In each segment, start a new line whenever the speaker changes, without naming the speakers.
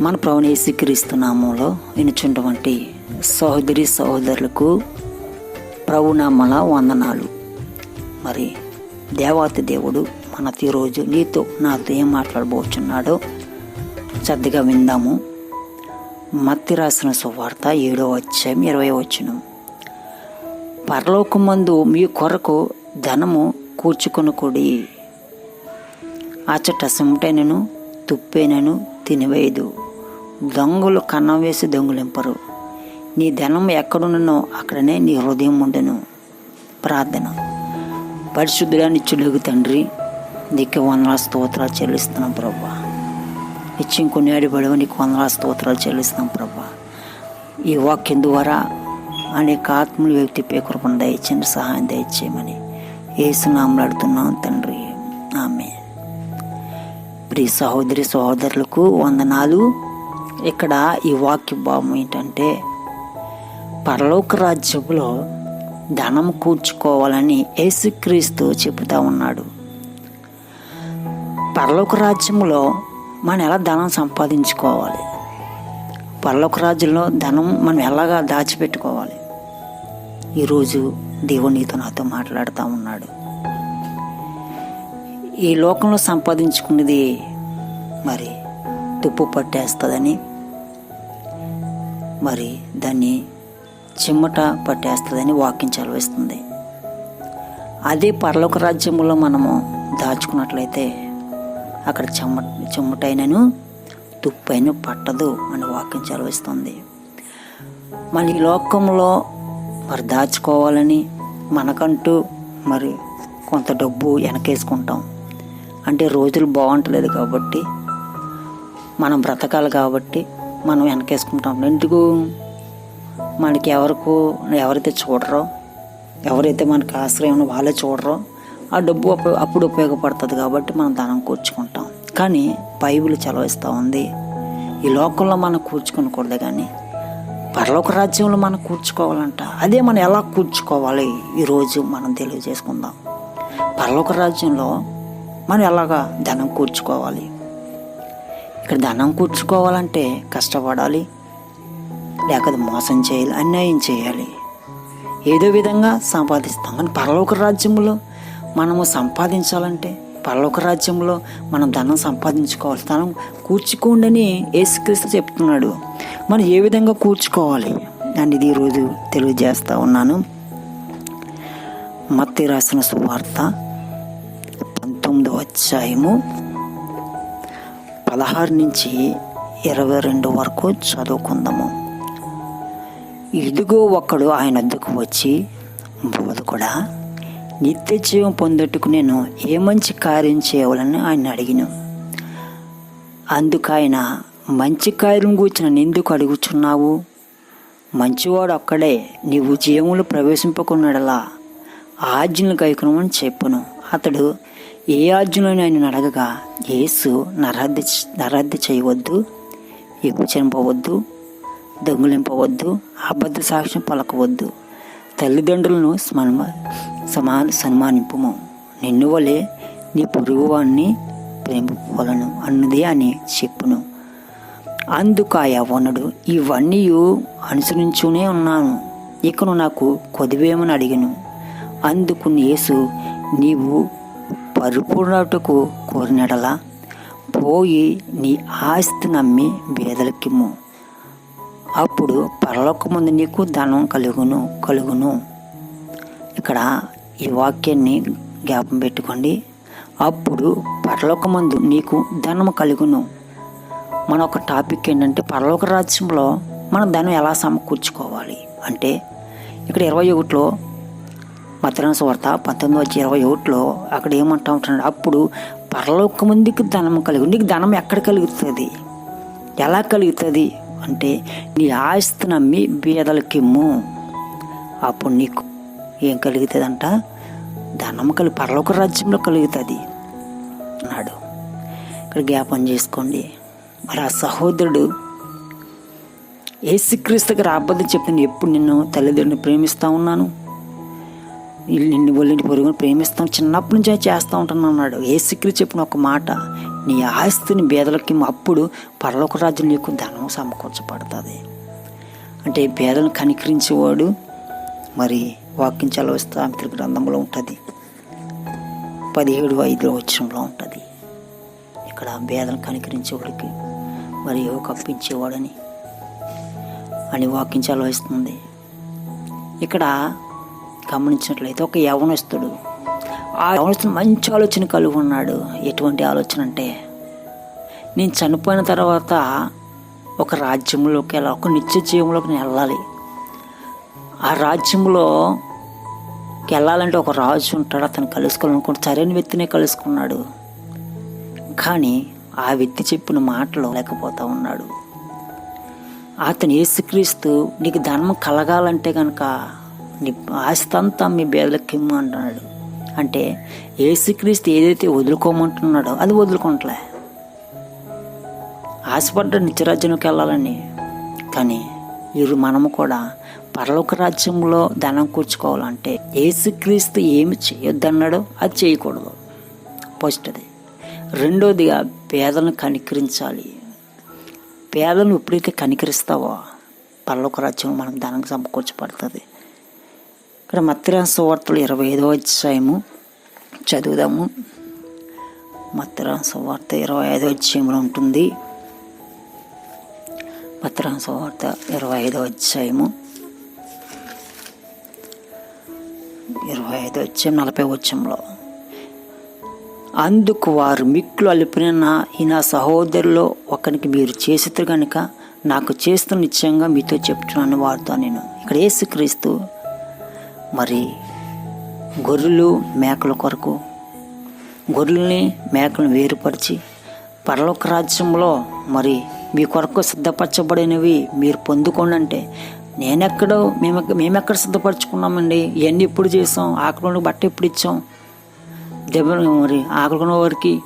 మన ప్రవణేశీకరిస్తు నామంలో వినుచున్నటువంటి సహోదరి సహోదరులకు ప్రభునామల వందనాలు. మరి దేవాతి దేవుడు మన ఈరోజు నీతో నాతో ఏం మాట్లాడబోచున్నాడో శ్రద్ధగా విందాము. మత్తి రాసిన సువార్త ఏడో వచ్చాం ఇరవై వచ్చిన పరలోకమందు మీ కొరకు ధనము కూర్చుకొనుకుడి. అచ్చట సిమటైనను తుప్పేనను తినివేదు. దొంగలు కన్నం వేసి దొంగలింపరు. నీ ధనం ఎక్కడున్నో అక్కడనే నీ హృదయం ఉండను. ప్రార్థన. పరిశుద్ధుడా నిత్యుడుగు తండ్రి నీకు వందల స్తోత్రాలు చెల్లిస్తున్నాం ప్రభా. నిత్యం కొన్నియాడి పడవ నీకు వందల స్తోత్రాలు చెల్లిస్తున్నాం ప్రభా. ఈ వాక్యం ద్వారా అనేక ఆత్మలు వ్యక్తి పేకృపణ దయచేయండి సహాయం దయచేయమని ఏసునామలాడుతున్నాం తండ్రి. ఆమె ప్రియ సహోదరి సహోదరులకు వందనాలు. ఇక్కడ ఈ వాక్య భావం ఏంటంటే పరలోక రాజ్యంలో ధనం కూర్చుకోవాలని యేసుక్రీస్తు చెబుతా ఉన్నాడు. పరలోక రాజ్యంలో మనం ఎలా ధనం సంపాదించుకోవాలి? పరలోక రాజ్యంలో ధనం మనం ఎలాగా దాచిపెట్టుకోవాలి? ఈరోజు దేవుడు నీతో నాతో మాట్లాడుతూ ఉన్నాడు. ఈ లోకంలో సంపాదించుకున్నది మరి తుప్పు పట్టేస్తుందని మరి దాన్ని చిమ్మట పట్టేస్తుందని వాక్యం చలవిస్తుంది అదే పరలోక రాజ్యంలో మనము దాచుకున్నట్లయితే అక్కడ చెమ్మ చెమ్మటైనను తుప్పైన పట్టదు అని వాక్యం చదివిస్తుంది. మన ఈ లోకంలో మరి దాచుకోవాలని మనకంటూ మరి కొంత డబ్బు వెనకేసుకుంటాం. అంటే రోజులు బాగుంటలేదు కాబట్టి మనం బ్రతకాలి కాబట్టి మనం వెనకేసుకుంటాం. ఎందుకు? మనకి ఎవరికి ఎవరైతే చూడరో ఎవరైతే మనకి ఆశ్రయం వాళ్ళే చూడరో ఆ డబ్బు అప్పుడు ఉపయోగపడుతుంది కాబట్టి మనం ధనం కూర్చుకుంటాం. కానీ బైబిల్ చలవిస్తూ ఉంది. ఈ లోకంలో మనం కూర్చుకోకూడదు కానీ పరలోక రాజ్యంలో మనం కూర్చుకోవాలంట. అదే మనం ఎలా కూర్చుకోవాలి? ఈరోజు మనం తెలియజేసుకుందాం. పరలోక రాజ్యంలో మనం ఎలాగా ధనం కూర్చుకోవాలి? ఇక్కడ ధనం కూర్చుకోవాలంటే కష్టపడాలి. లేకపోతే మోసం చేయాలి అన్యాయం చేయాలి. ఏదో విధంగా సంపాదిస్తాం. కానీ పరలోక రాజ్యంలో మనము సంపాదించాలంటే పరలోక రాజ్యంలో మనం ధనం సంపాదించుకోవాలి. ధనం కూర్చుకోండి యేసుక్రీస్తు చెప్తున్నాడు. మనం ఏ విధంగా కూర్చుకోవాలి అని ఇది ఈరోజు తెలియజేస్తూ ఉన్నాను. మత్తి రాసిన సువార్త పంతొమ్మిదో అధ్యాయము పదహారు నుంచి ఇరవై రెండు వరకు చదువుకుందాము. ఇదిగో ఒకడు ఆయన వద్దకు వచ్చి బోధకుడా నిత్య జీవం పొందట్టుకు నేను ఏ మంచి కార్యం చేయాలని ఆయన అడిగిన. అందుకు ఆయన మంచి కార్యం కూర్చిన నిందుకు అడుగుచున్నావు. మంచివాడు ఒక్కడే నీవు జీవములు ప్రవేశింపకున్నాడలా ఆజ్ఞలు కైకునమని చెప్పును. అతడు ఏ ఆజ్ఞలను ఆయన అడగగా యేసు నరహద్ది నరహద్ది చేయవద్దు ఎక్కువ చంపవద్దు దొంగిలింపవద్దు అబద్ధ సాక్ష్యం పలకవద్దు. తల్లిదండ్రులను స్మన్మ సమా సన్మానింపుము. నిన్ను వలె నీ పొరుగువాణ్ణి ప్రేమిపోలను అన్నది అని చెప్పును. అందుకు ఆ యవ్వనుడు ఇవన్నీ అనుసరించునే ఉన్నాను. ఇకను నాకు కొదివేమని అడిగాను. అందుకు యేసు నీవు పరిపూర్ణటకు కోరినడలా పోయి నీ ఆస్తి నమ్మి బేదలకిమ్ము. అప్పుడు పరలోకముందు నీకు ధనం కలుగును కలుగును. ఇక్కడ ఈ వాక్యాన్ని జ్ఞాపం పెట్టుకోండి. అప్పుడు పరలోకమందు నీకు ధనం కలుగును. మన ఒక టాపిక్ ఏంటంటే పరలోక రాజ్యంలో మనం ధనం ఎలా సమకూర్చుకోవాలి? అంటే ఇక్కడ ఇరవై ఒకటిలో మతన వార్త పంతొమ్మిది వచ్చి ఇరవై ఒకటిలో అక్కడ ఏమంటా ఉంటున్నాడు? అప్పుడు పరలోక మందికి ధనం కలుగు నీకు ధనం ఎక్కడ కలుగుతుంది? ఎలా కలుగుతుంది? అంటే నీ ఆస్తి నమ్మి బీదలకిమ్ము అప్పుడు నీకు ఏం కలుగుతుందంట? ధనం కలి పరలోక రాజ్యంలో కలుగుతుంది అన్నాడు. ఇక్కడ జ్ఞాపం చేసుకోండి. మరి ఆ సహోదరుడు ఏసుక్రీస్తుకి రాబద్దు చెప్పిన ఎప్పుడు నిన్ను తల్లిదండ్రుని ప్రేమిస్తూ ఉన్నాను? నిన్ను ఒళ్ళింటి పొరుగుని ప్రేమిస్తాం. చిన్నప్పటి నుంచే చేస్తూ ఉంటాను అన్నాడు. ఏసుక్రీ చెప్పిన ఒక మాట నీ ఆస్తిని బేదలకి అప్పుడు పరలోక రాజ్యం నీకు ధనం సమకూర్చబడుతుంది. అంటే పేదలను కనికరించేవాడు మరి వాక్యం చలవస్తా మిత్ర గ్రంథంలో ఉంటుంది. పదిహేడు ఐదు వచ్చంలో ఉంటుంది. ఇక్కడ పేదలను కనికరించేవాడికి మరి కప్పించేవాడని అని వాక్యం చలవిస్తుంది ఇక్కడ గమనించినట్లయితే ఒక యవనస్తుడు. ఆ యవనస్తుడు మంచి ఆలోచన కలిగి ఉన్నాడు. ఎటువంటి ఆలోచన అంటే నేను చనిపోయిన తర్వాత ఒక రాజ్యంలోకి వెళ్ళాలి ఒక నిత్య జీవంలోకి నేను వెళ్ళాలి. ఆ రాజ్యంలో వెళ్ళాలంటే ఒక రాజు ఉంటాడు అతను కలుసుకోవాలనుకుంటే సరైన వ్యక్తినే కలుసుకున్నాడు. కానీ ఆ వ్యక్తి చెప్పిన మాటలు లేకపోతా ఉన్నాడు. అతను యేసుక్రీస్తు నీకు ధర్మం కలగాలంటే కనుక నీ ఆస్తంతా మీ బేదలకు ఇమ్ము అంటున్నాడు. అంటే ఏసుక్రీస్తు ఏదైతే వదులుకోమంటున్నాడో అది వదులుకుంటలే. ఆశపడ్డ నిత్యరాజ్యంలోకి వెళ్ళాలని. కానీ వీరు మనము కూడా పరలోక రాజ్యంలో ధనం కూర్చుకోవాలంటే ఏసుక్రీస్తు ఏమి చేయొద్దన్నాడో అది చేయకూడదు. ఫస్ట్ అది. రెండోదిగా పేదలను కనికరించాలి. పేదలను ఎప్పుడైతే కనికరిస్తావో పరలోక రాజ్యం మనకు ధనం సమకూర్చబడుతుంది ఇక్కడ మత్తిరాస వార్తలు ఇరవై ఐదో అధ్యాయము చదువుదాము. మత్తిరాస వార్త ఇరవై ఐదో అధ్యాయంలో ఉంటుంది. మత్తిరాస వార్త ఇరవై ఐదో అధ్యాయము. ఇరవై ఐదో అధ్యాయం నలభై వచ్చంలో అందుకు వారు మిక్కులు అలిపిన నా ఈ నా సహోదరులో ఒకరికి మీరు చేసితే కనుక నాకు చేస్తున్న నిశ్చయంగా మీతో చెప్తున్నాను వారితో నేను. ఇక్కడ యేసుక్రీస్తు మరి గొర్రెలు మేకల కొరకు. గొర్రెల్ని మేకలను వేరుపరిచి పరలోక రాజ్యంలో మరి మీ కొరకు సిద్ధపరచబడినవి మీరు పొందుకోండి అంటే నేనెక్కడో మేము మేమెక్కడ సిద్ధపరచుకున్నామండి? ఇవన్నీ ఎప్పుడు చేసాం? ఆకలిని బట్ట ఎప్పుడు ఇచ్చాం? దెబ్బ మరి ఆకలికొన్న వారికి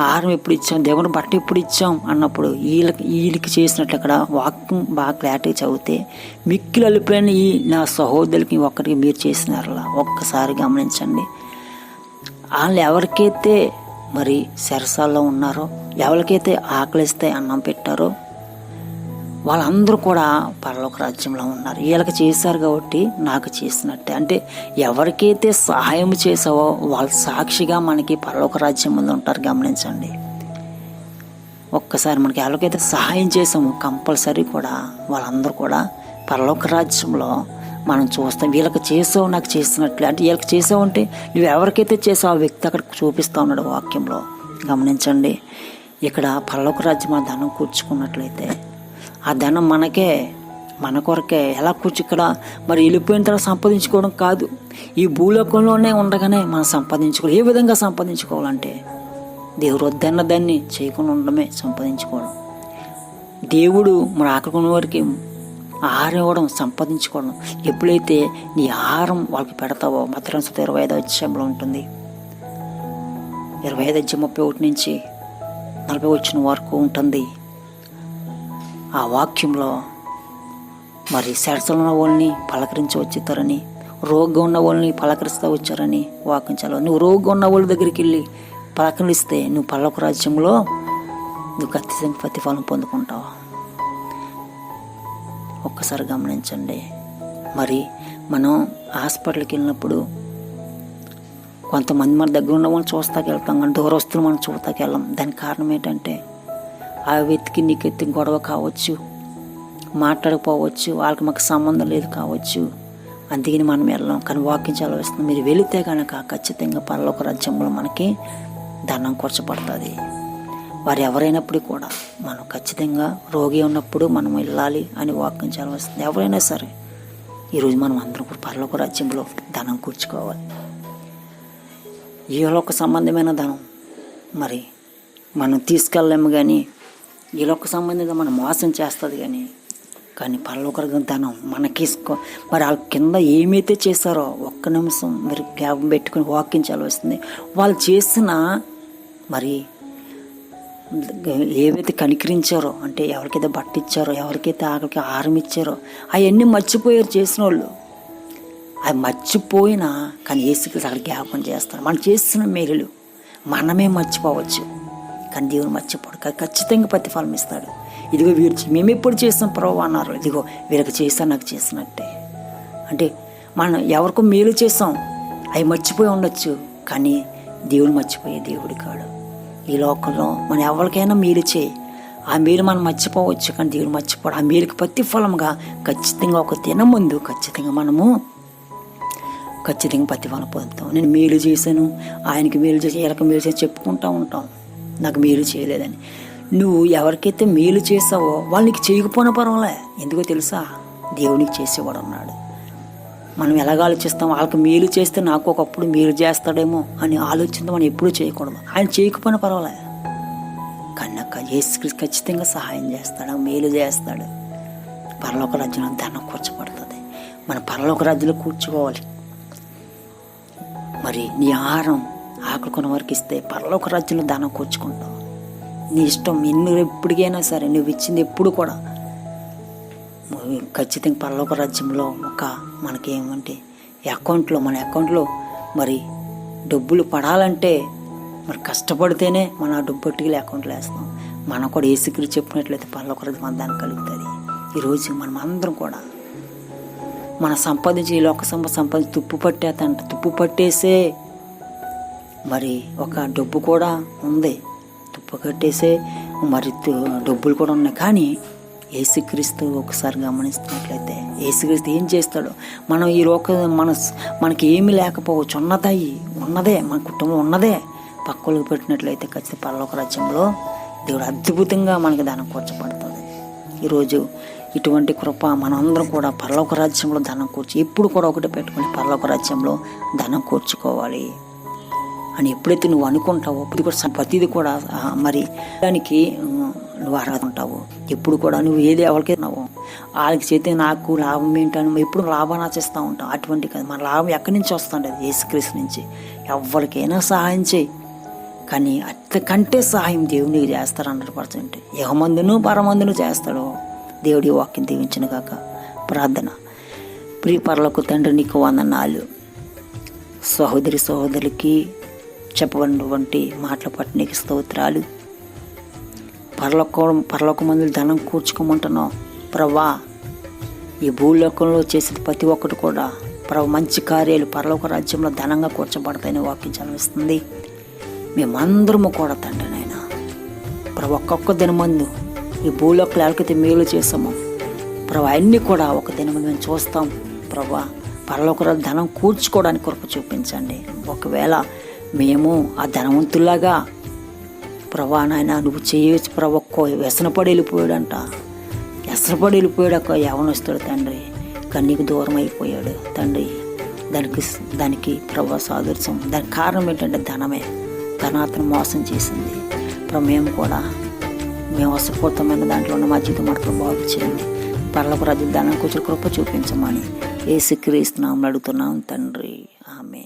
ఆహారం ఎప్పుడు ఇచ్చాం? దేవుని బట్ట ఎప్పుడు ఇచ్చాం? అన్నప్పుడు వీళ్ళకి వీళ్ళకి చేసినట్లు అక్కడ వాక్యం బాగా క్లారిటీగా చదివితే మిక్కిలు అలిపోయిన ఈ నా సహోదరులకి ఒక్కరికి మీరు చేసినారలా. ఒక్కసారి గమనించండి. వాళ్ళు ఎవరికైతే మరి సెరసాల్లో ఉన్నారో ఎవరికైతే ఆకలిస్తే అన్నం పెట్టారో వాళ్ళందరూ కూడా పరలోక రాజ్యంలో ఉన్నారు. వీళ్ళకి చేశారు కాబట్టి నాకు చేసినట్టే. అంటే ఎవరికైతే సహాయం చేసావో వాళ్ళ సాక్షిగా మనకి పరలోక రాజ్యం ముందు ఉంటారు. గమనించండి. ఒక్కసారి మనకి ఎవరికైతే సహాయం చేసామో కంపల్సరీ కూడా వాళ్ళందరూ కూడా పరలోక రాజ్యంలో మనం చూస్తాం. వీళ్ళకి చేసావు నాకు చేసినట్లు. అంటే వీళ్ళకి చేసావు అంటే నువ్వు ఎవరికైతే చేసావు ఆ వ్యక్తి అక్కడ చూపిస్తూ ఉన్నాడు వాక్యంలో. గమనించండి. ఇక్కడ పరలోక రాజ్యం ధనం కూర్చుకున్నట్లయితే ఆ ధనం మనకే మన కొరకే. ఎలా కూర్చుక్కడ మరి వెళ్ళిపోయిన తర్వాత సంపాదించుకోవడం కాదు. ఈ భూలోకంలోనే ఉండగానే మనం సంపాదించుకోవాలి. ఏ విధంగా సంపాదించుకోవాలంటే? దేవుడు వద్దన్న దాన్ని చేయకుండా ఉండడమే సంపాదించుకోవడం. దేవుడు మన ఆకలికొన్న వారికి ఆహారం ఇవ్వడం సంపాదించుకోవడం. ఎప్పుడైతే నీ ఆహారం వాళ్ళకి పెడతావో మద్రాసు ఇరవై ఐదో అధ్యాయంలో ఉంటుంది. ఇరవై ఐదు అధ్యాయం ముప్పై ఒకటి నుంచి నలభై వచ్చిన వరకు ఉంటుంది. ఆ వాక్యంలో మరి సెరసలున్న వాళ్ళని పలకరించి వచ్చేస్తారని రోగం ఉన్న వాళ్ళని పలకరిస్తూ వచ్చారని వాక్యం చదవ నువ్వు రోగం ఉన్న వాళ్ళ దగ్గరికి వెళ్ళి పలకరిస్తే నువ్వు పల్లక రాజ్యంలో నువ్వు ఖచ్చితంగా ప్రతిఫలం పొందుకుంటావు. ఒక్కసారి గమనించండి. మరి మనం హాస్పిటల్కి వెళ్ళినప్పుడు కొంతమంది మన దగ్గర ఉన్న వాళ్ళని చూస్తాకి వెళ్తాం కానీ దూరస్తులు మనం చూస్తాకి వెళ్ళాం. దానికి కారణం ఏంటంటే ఆ వెతికి నీకు ఎత్తి గొడవ కావచ్చు మాట్లాడకపోవచ్చు వాళ్ళకి మాకు సంబంధం లేదు కావచ్చు. అందుకని మనం వెళ్ళాం. కానీ వాకింగ్ చదివిస్తున్నాం. మీరు వెళితే కనుక ఖచ్చితంగా పరలోక రాజ్యంలో మనకి ధనం కూర్చబడుతుంది. వారు ఎవరైనప్పుడు కూడా మనం ఖచ్చితంగా రోగి ఉన్నప్పుడు మనం వెళ్ళాలి అని వాకింగ్ చదవస్తుంది. ఎవరైనా సరే ఈరోజు మనం అందరం కూడా పరలోక రాజ్యంలో ధనం కూర్చుకోవాలి. ఈ సంబంధమైన ధనం మరి మనం తీసుకెళ్ళలేము కానీ ఈ లోక సంబంధంగా మనం మోసం చేస్తుంది కానీ కానీ పరలోక ధనం మనకి మరి వాళ్ళ కింద ఏమైతే చేశారో ఒక్క నిమిషం మీరు క్యాబ్ పెట్టుకుని వాకింగ్ వస్తుంది వాళ్ళు చేసిన మరి ఏవైతే కనికరించారో అంటే ఎవరికైతే బట్ట ఇచ్చారో ఎవరికైతే ఆకలికి ఆహారం ఇచ్చారో అవన్నీ మర్చిపోయారు చేసిన వాళ్ళు అవి మర్చిపోయినా కానీ ఏసుకి అక్కడ జ్ఞాపకం చేస్తారు మనం చేస్తున్న మేలులు మనమే మర్చిపోవచ్చు. కానీ దేవుని మర్చిపోడు. కానీ ఖచ్చితంగా ప్రతిఫలం ఇస్తాడు. ఇదిగో వీరు మేము ఎప్పుడు చేసాం ప్రభు అన్నారు. ఇదిగో వీళ్ళకి చేస్తా నాకు చేసినట్టే అంటే మనం ఎవరికో మేలు చేసాం అవి మర్చిపోయి ఉండొచ్చు. కానీ దేవుడు మర్చిపోయే దేవుడి కాడు. ఈ లోకంలో మనం ఎవరికైనా మేలు చేయి. ఆ మేలు మనం మర్చిపోవచ్చు కానీ దేవుడు మర్చిపోడు. ఆ మేలుకి ప్రతిఫలంగా ఖచ్చితంగా ఒక దినం ముందు ఖచ్చితంగా మనము ఖచ్చితంగా ప్రతిఫలం పొందుతాం. నేను మేలు చేశాను. ఆయనకి మేలు చేసి వీళ్ళకి మేలు చేసి చెప్పుకుంటూ ఉంటాం. నాకు మేలు చేయలేదని. నువ్వు ఎవరికైతే మేలు చేసావో వాళ్ళకి చేయకపోయిన పర్వాలే. ఎందుకో తెలుసా? దేవునికి చేసేవాడు అన్నాడు మనం ఎలాగ ఆలోచిస్తాం? వాళ్ళకి మేలు చేస్తే నాకు ఒకప్పుడు మేలు చేస్తాడేమో అని ఆలోచన మనం ఎప్పుడూ చేయకూడదు. ఆయన చేయకపోయినా పర్వాలే. కన్నక్క నాకు ఖచ్చితంగా సహాయం చేస్తాడు మేలు చేస్తాడు. పరలోక రాజ్యంలో ధనం కూర్చోబడుతుంది. మన పరలోక రాజ్యంలో కూర్చోవాలి. మరి నీ ఆహారం ఆకలి కొనవరకు ఇస్తే పరలోక రాజ్యంలో దానం కూర్చుకుంటావు నీ ఇష్టం ఎన్ని ఎప్పటికైనా సరే నువ్వు ఇచ్చింది ఎప్పుడు కూడా. ఖచ్చితంగా పరలోక రాజ్యంలో ఒక మనకి ఏమంటే అకౌంట్లో మన అకౌంట్లో మరి డబ్బులు పడాలంటే మరి కష్టపడితేనే మన ఆ డబ్బు పట్టుకెళ్ళి అకౌంట్లో వేస్తాం మనం కూడా ఏసుకుని చెప్పినట్లయితే పరలోక రాజ్యం మన దానికి కలుగుతుంది. ఈరోజు మనం అందరం కూడా మన సంపాదించి ఈ లోక సంపద సంపాదించి తుప్పు పట్టేతంట తుప్పు పట్టేసే మరి ఒక డబ్బు కూడా ఉంది. తుప్పు కట్టేసే మరి డబ్బులు కూడా ఉన్నాయి. కానీ ఏసుక్రీస్తు ఒకసారి గమనిస్తున్నట్లయితే ఏసుక్రీస్తు ఏం చేస్తాడు? మనం ఈ లోక మన మనకి ఏమి లేకపోవచ్చు. ఉన్నదాయి ఉన్నదే. మన కుటుంబం ఉన్నదే. పక్కలకు పెట్టినట్లయితే ఖచ్చితంగా పర్లోక రాజ్యంలో దేవుడు అద్భుతంగా మనకి దానం కూర్చబడుతుంది. ఈరోజు ఇటువంటి కృప మనందరం కూడా పర్లోక రాజ్యంలో ధనం కూర్చి ఎప్పుడు కూడా ఒకటి పెట్టుకుని పర్లోక రాజ్యంలో ధనం కూర్చుకోవాలి. అని ఎప్పుడైతే నువ్వు అనుకుంటావో ఇది కూడా ప్రతిది కూడా మరి దానికి నువ్వు అర్హత ఉంటావు. ఎప్పుడు కూడా నువ్వు ఏది ఎవరికి ఉన్నావు వాళ్ళకి చేతే నాకు లాభం ఏంటని ఎప్పుడు లాభాన్ని ఆశిస్తూ ఉంటాం అటువంటి కాదు. మన లాభం ఎక్కడి నుంచి వస్తుంది? అది యేసుక్రీస్తు నుంచి. ఎవరికైనా సహాయం చేయి. కానీ అంతకంటే సహాయం దేవుడు నీకు చేస్తాడు హండ్రెడ్ పర్సెంట్. యహమందును పరమందును చేస్తాడు. దేవుడి వాక్యం దీవించిన కాక ప్రార్థన. ప్రియ పరలకు తండ్రి నీకు వందనాలు. సహోదరి సహోదరులకి చెప్పబడినటువంటి మాటల పట్ల స్తోత్రాలు. పరలోక పరలోక మందులు ధనం కూర్చుకోమంటున్నావు. ప్రవ్వా ఈ భూలోకంలో చేసేది ప్రతి ఒక్కటి కూడా ప్రభు మంచి కార్యాలు పరలోక రాజ్యంలో ధనంగా కూర్చబడతాయని వాక్యం చదివిస్తుంది. మేమందరము కూడా తండ్రి నాయన ప్రభు ఒక్కొక్క దినమందు ఈ భూలోకంలో ఎవరికైతే మేలు చేసామో ప్రభు అన్నీ కూడా ఒక దినమందు మేము చూస్తాం. ప్రభా పరలోక ధనం కూర్చుకోవడానికి కొరకు చూపించండి. ఒకవేళ మేము ఆ ధనవంతుల్లాగా ప్రభా నాయన నువ్వు చేయవచ్చు ప్రభు ఒక్క వ్యసనపడి వెళ్ళిపోయాడంట. వ్యసనపడి వెళ్ళిపోయాడు ఒక యవనొస్తాడు తండ్రి? కన్నీకి దూరం అయిపోయాడు తండ్రి. దానికి దానికి ప్రభా సాదృశ్యం. దానికి కారణం ఏంటంటే ధనమే. ధనాతను మోసం చేసింది. ప్రభు మేము కూడా మేము అసపూర్తమైన దాంట్లో ఉన్న మా జీవితం మటుకు బాగు చేయండి. పర్ల రాజ్యం ధనం కూర్చొని కృప చూపించమని ఏసుక్రీస్తున్నాం అడుగుతున్నాం తండ్రి. ఆమె